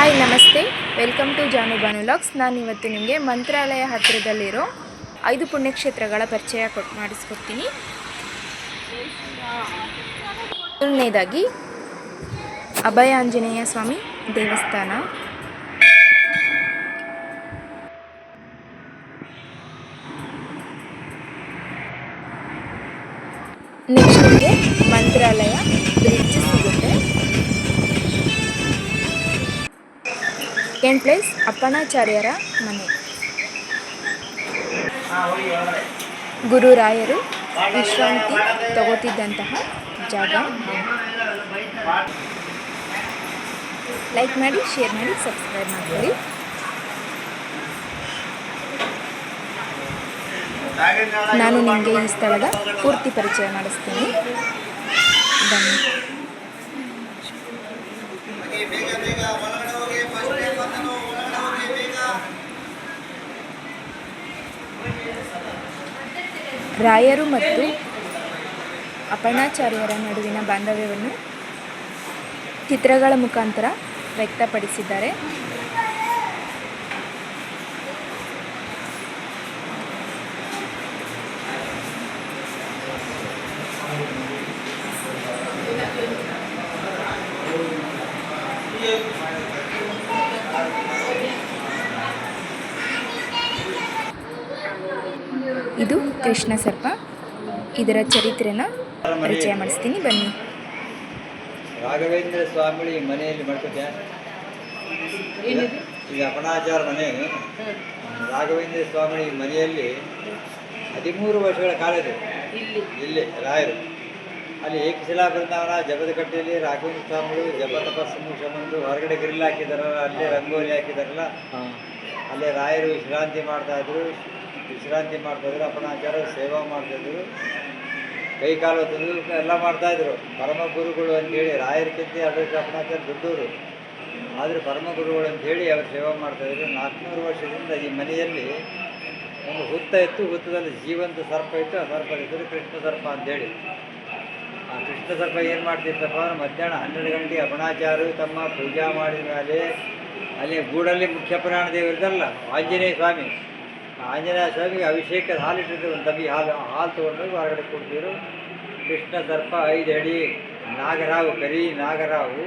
Hi, ನಮಸ್ತೆ. Welcome to Janu Banu logs. ನಾನು ಇವತ್ತು ನಿಮಗೆ ಮಂತ್ರಾಲಯ ಹತ್ತಿರದಲ್ಲಿರೋ ಐದು ಪುಣ್ಯಕ್ಷೇತ್ರಗಳ ಪರಿಚಯ ಕೊಟ್ಟು ಮಾಡಿಸ್ಕೊಡ್ತೀನಿ. ಮೊದಲನೇದಾಗಿ ಅಭಯ ಆಂಜನೇಯ ಸ್ವಾಮಿ ದೇವಸ್ಥಾನ. Next Mantralaya, bridge second place ಅಪ್ಪಣಾಚಾರ್ಯರ ಮನೆ. ಗುರುರಾಯರು ವಿಶ್ರಾಂತಿ ತಗೋತಿದ್ದಂತಹ ಜಾಗ. ಲೈಕ್ ಮಾಡಿ ಶೇರ್ ಮಾಡಿ ಸಬ್ಸ್ಕ್ರೈಬ್ ಮಾಡ್ಕೊಳ್ಳಿ. ನಾನು ನಿಮಗೆ ಈ ಸ್ಥಳದ ಪೂರ್ತಿ ಪರಿಚಯ ಮಾಡಿಸ್ತೀನಿ. ಬನ್ನಿ ರಾಯರು ಮತ್ತು ಅಪರ್ಣಾಚಾರ್ಯರ ನಡುವಿನ ಬಾಂಧವ್ಯವನ್ನು ಚಿತ್ರಗಳ ಮುಖಾಂತರ ವ್ಯಕ್ತಪಡಿಸಿದ್ದಾರೆ ಇದು ಕೃಷ್ಣ ಸರ್ಪ. ಇದರ ಚರಿತ್ರೆನ ಪರಿಚಯ ಮಾಡಿಸ್ತೀನಿ. ಬನ್ನಿ. ರಾಘವೇಂದ್ರ ಸ್ವಾಮಿ ಮನೆಯಲ್ಲಿ ಮಾಡ್ಕೊತ್ಯಾ ಇದು ಅಪಣಾಚಾರ ಮನೆ. ರಾಘವೇಂದ್ರ ಸ್ವಾಮಿ ಮನೆಯಲ್ಲಿ ಹದಿಮೂರು ವರ್ಷಗಳ ಕಾಲ ಇದೆ. ಇಲ್ಲಿ. ರಾಯರು. ಅಲ್ಲಿ ಏಕಶಿಲಾ ಬೃಂದಾವನ ಜಪದ ಕಟ್ಟೆಯಲ್ಲಿ ರಾಘವೇಂದ್ರ ಸ್ವಾಮಿಗಳು ಜಪ ತಪಸ್ಸು ಬಂದು ಹೊರಗಡೆ ಗ್ರಿಲ್ ಹಾಕಿದಾರಲ್ಲ ಅಲ್ಲೇ ರಂಗೋಲಿ ಹಾಕಿದಾರಲ್ಲ ಅಲ್ಲೇ ರಾಯರು ವಿಶ್ರಾಂತಿ ಮಾಡ್ತಾ ಇದ್ರು. ವಿಶ್ರಾಂತಿ ಮಾಡ್ತಾ ಇದ್ರು ಅಪಣಾಚಾರ, ಸೇವಾ ಮಾಡ್ತಾ ಇದ್ರು ಕೈ, ಕಾಲು ಎಲ್ಲ ಮಾಡ್ತಾ ಇದ್ರು. ಪರಮ ಗುರುಗಳು ಅಂತೇಳಿ ರಾಯರಿಗಿಂತ ಎರಡು ಅಪಣಾಚಾರ ದೊಡ್ಡವರು ಆದರೆ ಪರಮ ಗುರುಗಳು ಅಂತೇಳಿ ಅವರು ಸೇವಾ ಮಾಡ್ತಾ ಇದ್ರು. ನಾಲ್ಕುನೂರು ವರ್ಷದಿಂದ ಈ ಮನೆಯಲ್ಲಿ ಒಂದು ಹುತ್ತ ಇತ್ತು. ಹುತ್ತದಲ್ಲಿ ಜೀವಂತ ಸರ್ಪ ಇತ್ತು. ಆ ಸರ್ಪ ಇದ್ದರು ಕೃಷ್ಣ ಸರ್ಪ ಅಂತೇಳಿ. ಆ ಕೃಷ್ಣ ಸರ್ಪ ಏನು ಮಾಡ್ತಿತ್ತಪ್ಪ ಅಂದ್ರೆ ಮಧ್ಯಾಹ್ನ ಹನ್ನೆರಡು ಗಂಟೆ ಅಪಣಾಚಾರು, ತಮ್ಮ ಪೂಜಾ ಮಾಡಿದ ಮೇಲೆ ಅಲ್ಲಿ ಗೂಡಲ್ಲಿ ಮುಖ್ಯ ಪ್ರಾಣ ದೇವರಿದಲ್ಲ ಆಂಜನೇಯ ಸ್ವಾಮಿ. ಆಂಜನೇಯ ಸ್ವಾಮಿಗೆ ಅಭಿಷೇಕದ ಹಾಲು ಇಟ್ಟಿದ್ರು, ಒಂದು ತಬ್ಬಿ ಹಾಲು ಹಾಲು ತೊಗೊಂಡೋಗಿ ಹೊರಗಡೆ ಕೊಡ್ತಿದ್ರು ಕೃಷ್ಣ ಸರ್ಪ ಐದು ಅಡಿ, ನಾಗರಾವು ಕರಿ ನಾಗರಾವು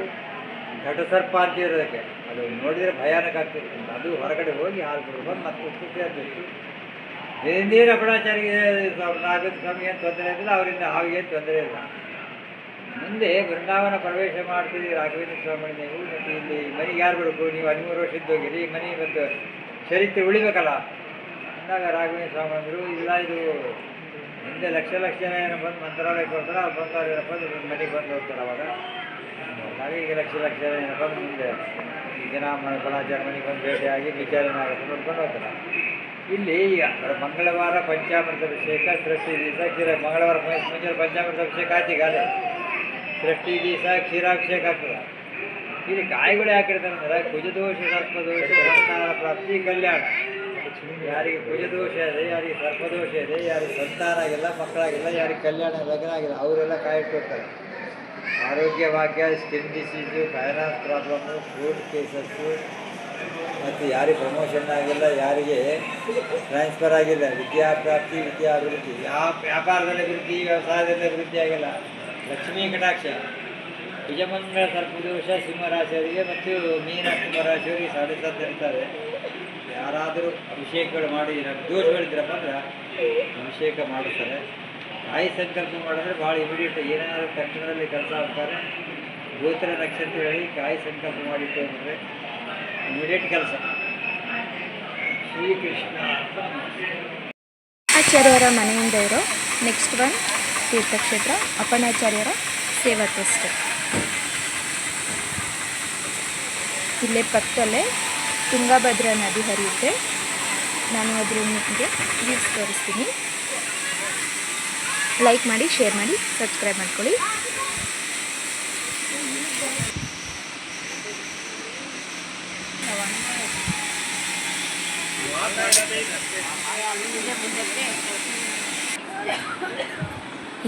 ಘಟಸರ್ಪ ಅಂತಿದ್ರು ಅದಕ್ಕೆ ಅದು ನೋಡಿದರೆ ಭಯಾನಕ ಆಗ್ತಿತ್ತು. ಅದು ಹೊರಗಡೆ ಹೋಗಿ ಹಾಲು ಕೊಡ್ಬೋದು ಮತ್ತೆ ಆಗ್ತಿತ್ತು ಬೇಂದಿನ ಅಪಣಾಚಾರಿಗೆ ನಾಗದ ಸ್ವಾಮಿ ಏನು ತೊಂದರೆ ಇಲ್ಲ, ಅವರಿಂದ ಹಾವಿಗೆ ತೊಂದರೆ ಇಲ್ಲ. ಮುಂದೆ ಬೃಂದಾವನ ಪ್ರವೇಶ ಮಾಡ್ತೀವಿ ರಾಘವೇಂದ್ರ ಸ್ವಾಮಿ ನೀವು, ಮತ್ತು ಇಲ್ಲಿ ಮನೆಗೆ ಯಾರು ಬಿಡಬೇಕು ನೀವು ಹದಿಮೂರು ವರ್ಷ ಇದ್ದೋಗಿರಿ ಮನೆ ಮತ್ತು ಚರಿತ್ರೆ ಉಳಿಬೇಕಲ್ಲ. ಅಂದಾಗ ರಾಘವೇಂದ್ರ ಸ್ವಾಮಿ ಅಂದರು, ಇಲ್ಲ ಇದು ಹಿಂದೆ ಲಕ್ಷ ಲಕ್ಷ ಜನ ಬಂದು ಮಂತ್ರಾಲಯಕ್ಕೆ ಹೋಗ್ತಾರೆ ಅವ್ರು ಬಂದವ್ರು ಏನಪ್ಪ ಅಂದ್ರೆ ಮನೆಗೆ ಬಂದು ಹೋಗ್ತಾರೆ ಅವಾಗ. ಹಾಗಾಗಿ ಈಗ ಲಕ್ಷ ಲಕ್ಷ ಜನ ಏನಪ್ಪ ಮುಂದೆ ಜನ ಮಣಾಚಾರ ಮನೆಗೆ ಬಂದು ಭೇಟಿಯಾಗಿ ವಿಚಾರಣೆ ಆಗುತ್ತೆ ನೋಡ್ಕೊಂಡು ಹೋಗ್ತಾರೆ. ಇಲ್ಲಿ ಮಂಗಳವಾರ ಪಂಚಾಮೃತ ಅಭಿಷೇಕ, ಸೃಷ್ಟಿ ದಿವಸ, ಕ್ಷೀರ ಮಂಗಳವಾರ ಮುಂಚೆ ಪಂಚಾಮೃತ ಅಭಿಷೇಕ ಆಯ್ತು ಈಗಾಗಲೇ ಸೃಷ್ಟಿ ದಿವಸ, ಕ್ಷೀರಾಭಿಷೇಕ ಆಗ್ತದೆ. ಇಲ್ಲಿ ಕಾಯಿಗಳು ಯಾಕೆ ಇಡ್ತಾರೆ ಅಂದರೆ ಕುಜದೋಷ, ಸರ್ಪದೋಷ ಪ್ರಾಪ್ತಿ, ಕಲ್ಯಾಣ. ಯಾರಿಗೆ ಕುಜದೋಷ ಇದೆ, ಯಾರಿಗೆ ಸರ್ಪದೋಷ ಇದೆ, ಯಾರಿಗೆ ಸಂತಾನ ಆಗಿಲ್ಲ, ಮಕ್ಕಳಾಗಿಲ್ಲ, ಯಾರಿಗೆ ಕಲ್ಯಾಣ, ಲಗ್ನ ಆಗಿಲ್ಲ, ಅವರೆಲ್ಲ ಕಾಯಿಟ್ಕೊಡ್ತಾರೆ ಆರೋಗ್ಯ ಭಾಗ್ಯ skin disease finance problem food cases, ಮತ್ತು ಯಾರಿಗೆ ಪ್ರಮೋಷನ್ ಆಗಿಲ್ಲ, ಯಾರಿಗೆ ಟ್ರಾನ್ಸ್ಫರ್ ಆಗಿಲ್ಲ ವಿದ್ಯಾಪ್ರಾಪ್ತಿ ವಿದ್ಯಾಭಿವೃದ್ಧಿ ಯಾವ ವ್ಯಾಪಾರದಲ್ಲಿ ಅಭಿವೃದ್ಧಿ, ವ್ಯವಸಾಯದಲ್ಲಿ ಅಭಿವೃದ್ಧಿ ಆಗಿಲ್ಲ. ಲಕ್ಷ್ಮೀ ಕಟಾಕ್ಷ. ವಿಜಯಮಂಗಳ ಸರ್ಪದೋಷ ಸಿಂಹರಾಶಿಯವರಿಗೆ ಮತ್ತು ಮೀನ ಕುಂಭರಾಶಿಯವರಿಗೆ ಸಾಡೆ ಯಾರಾದರೂ ಅಭಿಷೇಕಗಳು ಮಾಡಿ ದೋಷಗಳಿದ್ರಪ್ಪ ಅಂದ್ರೆ ಅಭಿಷೇಕ ಮಾಡಿಸ್ತಾರೆ. ತಾಯಿ ಸಂಕಲ್ಪ ಮಾಡಿದ್ರೆ ಭಾಳ ಇಮಿಡಿಯೇಟ್ ಏನಾದರೂ ತಕ್ಷಣದಲ್ಲಿ ಕೆಲಸ ಆಗ್ತಾರೆ. ಗೋತ್ರ ನಕ್ಷತ್ರ ಹೇಳಿ ಕಾಯಿ ಸಂಕಲ್ಪ ಮಾಡಿಟ್ಟು ಅಂದರೆ ಇಮಿಡಿಯೇಟ್ ಕೆಲಸ. ಶ್ರೀಕೃಷ್ಣ. ಆಚಾರ್ಯರ ಮನೆಯಿಂದ ಇರೋ ನೆಕ್ಸ್ಟ್ ಒನ್ ತೀರ್ಥಕ್ಷೇತ್ರ ಅಪ್ಪಣಾಚಾರ್ಯರ ಸೇವಾ ಟ್ರಸ್ಟ್. ಇಲ್ಲೇ ಪಕ್ಕದಲ್ಲೇ ತುಂಗಭದ್ರಾ ನದಿ ಹರಿಯುತ್ತೆ. ನಾನು ಅದ್ರ ನಿಮಗೆ ವ್ಯೂಸ್ ತೋರಿಸ್ತೀನಿ. ಲೈಕ್ ಮಾಡಿ ಶೇರ್ ಮಾಡಿ ಸಬ್ಸ್ಕ್ರೈಬ್ ಮಾಡ್ಕೊಳ್ಳಿ.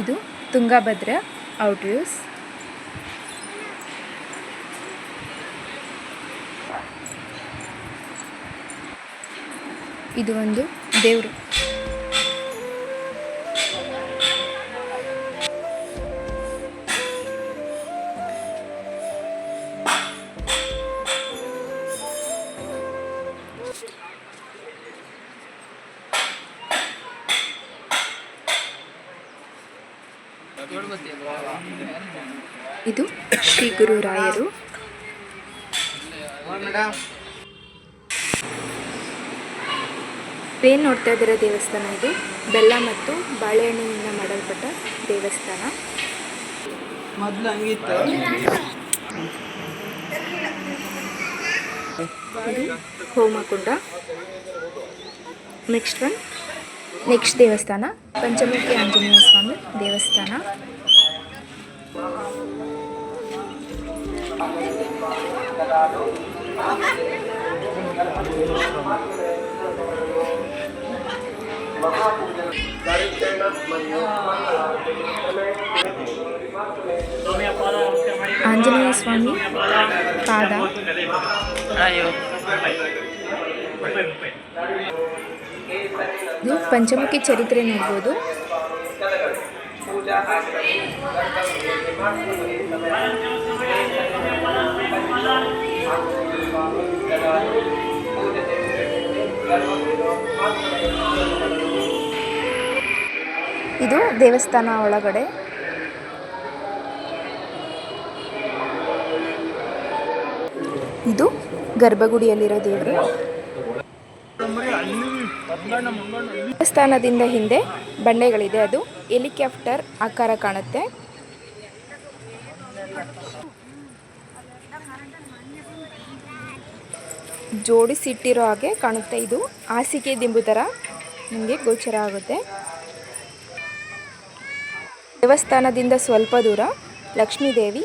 ಇದು ತುಂಗಭದ್ರಾ ಔಟ್ ವ್ಯೂಸ್ ಇದು ಒಂದು ದೇವರು. ಇದು ಶ್ರೀ ಗುರು ರಾಯರು ಏನ್ ನೋಡ್ತಾ ಇದ್ದೀರ ದೇವಸ್ಥಾನ ಇದು? ಬೆಲ್ಲ ಮತ್ತು ಬಾಳೆಹಣ್ಣಿನಿಂದ ಮಾಡಲ್ಪಟ್ಟ ದೇವಸ್ಥಾನ. ಮೊದಲು ಹಂಗಿತ್ತು. ಹೋಮಕುಂಡ. ನೆಕ್ಸ್ಟ್ ಒನ್ ನೆಕ್ಸ್ಟ್ ದೇವಸ್ಥಾನ. ಪಂಚಮುಖಿ ಆಂಜನೇಯ ಸ್ವಾಮಿ ದೇವಸ್ಥಾನ. ಆಂಜನೇಯ ಸ್ವಾಮಿ ಪಾದ ಅಯ್ಯೋ ಇದು ಪಂಚಮುಖಿ ಚರಿತ್ರೆ ನೋಡ್ಬೋದು ಇದು ದೇವಸ್ಥಾನ ಒಳಗಡೆ. ಇದು ಗರ್ಭಗುಡಿಯಲ್ಲಿರೋ ದೇವರು. ದೇವಸ್ಥಾನದಿಂದ ಹಿಂದೆ ಬಂಡೆಗಳಿದೆ ಅದು. ಹೆಲಿಕಾಪ್ಟರ್ ಆಕಾರ ಕಾಣುತ್ತೆ. ಜೋಡಿಸಿಟ್ಟಿರೋ ಹಾಗೆ ಕಾಣುತ್ತೆ ಇದು. ಹಾಸಿಗೆ ದಿಂಬು ಥರ ನಿಮಗೆ ಗೋಚರ ಆಗುತ್ತೆ. ದೇವಸ್ಥಾನದಿಂದ ಸ್ವಲ್ಪ ದೂರ ಲಕ್ಷ್ಮೀದೇವಿ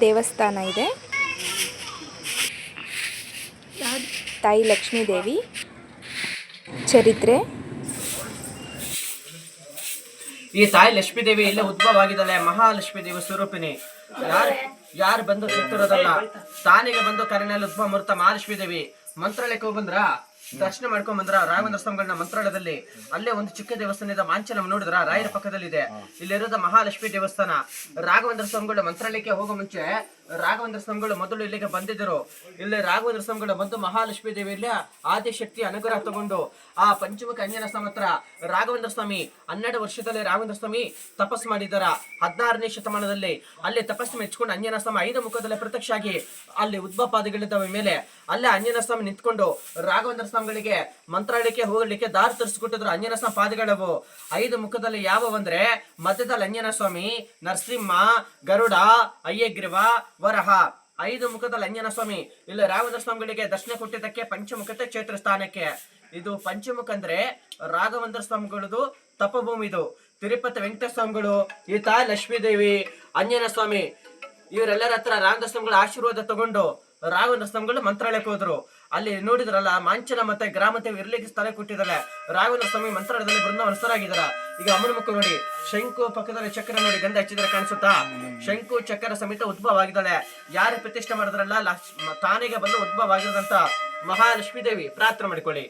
ದೇವಸ್ಥಾನ ಇದೆ. ತಾಯಿ ಲಕ್ಷ್ಮೀದೇವಿ ಚರಿತ್ರೆ. ಈ ತಾಯಿ ಲಕ್ಷ್ಮೀದೇವಿ ಇಲ್ಲೇ ಉದ್ಭವವಾಗಿದ್ದಾಳೆ. ಮಹಾಲಕ್ಷ್ಮೀದೇವಿ ಮಹಾಲಕ್ಷ್ಮೀ ದೇವಿ ಸ್ವರೂಪಿಣಿ. ಯಾರು ಯಾರು ಬಂದು ಸಿಕ್ತಿರೋದಲ್ಲ? ತಾನಿಗೆ ಬಂದು ಕರೆನಲ್ಲಿ ಉದ್ಭವ ಮೂರ್ತ ಮಹಾಲಕ್ಷ್ಮೀದೇವಿ. ಮಂತ್ರಾಲಯಕ್ಕೆ ಬಂದ್ರ? ದರ್ಶನ ಮಾಡ್ಕೊಂಡ್ ಬಂದ್ರ ರಾಘವೇಂದ್ರ ಸ್ವಾಮಿಗಳನ್ನ ಮಂತ್ರಾಲಯದಲ್ಲಿ ಅಲ್ಲೇ ಒಂದು ಚಿಕ್ಕ ದೇವಸ್ಥಾನದ ಮಾಂಚನ ನೋಡಿದ್ರ ರಾಯರ ಪಕ್ಕದಲ್ಲಿ ಇದೆ ಇಲ್ಲಿರೋದ ಮಹಾಲಕ್ಷ್ಮಿ ದೇವಸ್ಥಾನ ರಾಘವೇಂದ್ರ ಸ್ವಾಮಿಗಳ ಮಂತ್ರಾಲಯಕ್ಕೆ ಹೋಗೋ ಮುಂಚೆ ರಾಘವೇಂದ್ರ ಸ್ವಾಮಿಗಳು ಮೊದಲು ಇಲ್ಲಿಗೆ ಬಂದಿದ್ದರು ಇಲ್ಲಿ ರಾಘವೇಂದ್ರ ಸ್ವಾಮಿಗಳು ಬಂದು ಮಹಾಲಕ್ಷ್ಮಿ ದೇವಿಯಲ್ಲಿ ಆದಿಶಕ್ತಿ ಅನುಗ್ರಹ ತಗೊಂಡು ಆ ಪಂಚಮುಖ ಅಂಜನ ಸಮತ್ರ ರಾಘವೇಂದ್ರ ಸ್ವಾಮಿ ಹನ್ನೆರಡು ವರ್ಷದಲ್ಲಿ ರಾಘವೇಂದ್ರ ಸ್ವಾಮಿ ತಪಸ್ ಮಾಡಿದಾರ ಹದಿನಾರನೇ ಶತಮಾನದಲ್ಲಿ ಅಲ್ಲಿ ತಪಸ್ಸು ಮೆಚ್ಕೊಂಡು ಅಂಜನ ಸ್ವಾಮಿ ಐದು ಮುಖದಲ್ಲಿ ಪ್ರತ್ಯಕ್ಷ ಆಗಿ ಅಲ್ಲಿ ಉದ್ಭವ ಪಾದಗಳಿದ್ದಾವೆ ಮೇಲೆ ಅಲ್ಲೇ ಅಂಜನ ಸ್ವಾಮಿ ನಿಂತ್ಕೊಂಡು ರಾಘವೇಂದ್ರ ಸ್ವಾಮಿಗಳಿಗೆ ಮಂತ್ರಾಲಯಕ್ಕೆ ಹೋಗಲಿಕ್ಕೆ ದಾರಿ ತರಿಸ್ಕೊಟ್ಟಿದ್ರು ಅಂಜನ ಸ್ವಾಮಿ ಪಾದಗಳವು. ಐದು ಮುಖದಲ್ಲಿ ಯಾವವಂದ್ರೆ ಮಧ್ಯದಲ್ಲಿ ಅಂಜನ ಸ್ವಾಮಿ, ನರಸಿಂಹ, ಗರುಡ, ಅಯ್ಯಗ್ರೀವ, ವರಹ. ಐದು ಮುಖದಲ್ಲಿ ಅಂಜನ ಸ್ವಾಮಿ. ಇಲ್ಲಿ ರಾಘವೇಂದ್ರ ಸ್ವಾಮಿಗಳಿಗೆ ದರ್ಶನ ಕೊಟ್ಟಿದ್ದಕ್ಕೆ ಪಂಚಮುಖತೆ ಕ್ಷೇತ್ರ ಸ್ಥಾನಕ್ಕೆ. ಇದು ಪಂಚಮುಖ ಅಂದ್ರೆ ರಾಘವೇಂದ್ರ ಸ್ವಾಮಿಗಳದು ತಪಭೂಮಿ ಇದು. ತಿರುಪತಿ ವೆಂಕಟೇಶ ಸ್ವಾಮಿಗಳು ಈತ ಲಕ್ಷ್ಮೀದೇವಿ ಅಂಜನ ಸ್ವಾಮಿ. ಇವರೆಲ್ಲರ ಹತ್ರ ರಾಘವೇಂದ್ರ ಸ್ವಾಮಿಗಳ ಆಶೀರ್ವಾದ ತಗೊಂಡು ರಾಘವೇಂದ್ರ ಸ್ವಾಮಿಗಳು ಮಂತ್ರಾಲಯಕ್ಕೆ ಹೋದ್ರು. ಅಲ್ಲಿ ನೋಡಿದ್ರಲ್ಲ, ಮಾಂಚನ ಮತ್ತೆ ಗ್ರಾಮತೆ ಇರ್ಲಿಕ್ಕೆ ಸ್ಥಳ ಕೊಟ್ಟಿದ್ದಾರೆ. ರಾಘವೇಂದ್ರ ಸ್ವಾಮಿ ಮಂತ್ರಾಲಯದಲ್ಲಿ ಬೃಂದಾವನಸ್ಥರಾಗಿದ್ದಾರ ಈಗ ಅಮ್ಮನ ಮಕ್ಕಳು ನೋಡಿ, ಶಂಕು ಪಕ್ಕದಲ್ಲಿ ಚಕ್ರ ನೋಡಿ ಗಂಧ ಹಚ್ಚಿದ್ರೆ ಕಾಣಿಸುತ್ತಾ? ಶಂಕು ಚಕ್ರ ಸಮೇತ ಉದ್ಭವ ಆಗಿದ್ದಾಳೆ. ಯಾರು ಪ್ರತಿಷ್ಠೆ ಮಾಡಿದ್ರಲ್ಲ ತಾನಿಗೆ ಬಂದು ಉದ್ಭವ ಆಗಿರೋದಂತ ಮಹಾಲಕ್ಷ್ಮೀ ದೇವಿ. ಪ್ರಾರ್ಥನೆ ಮಾಡಿಕೊಳ್ಳಿ.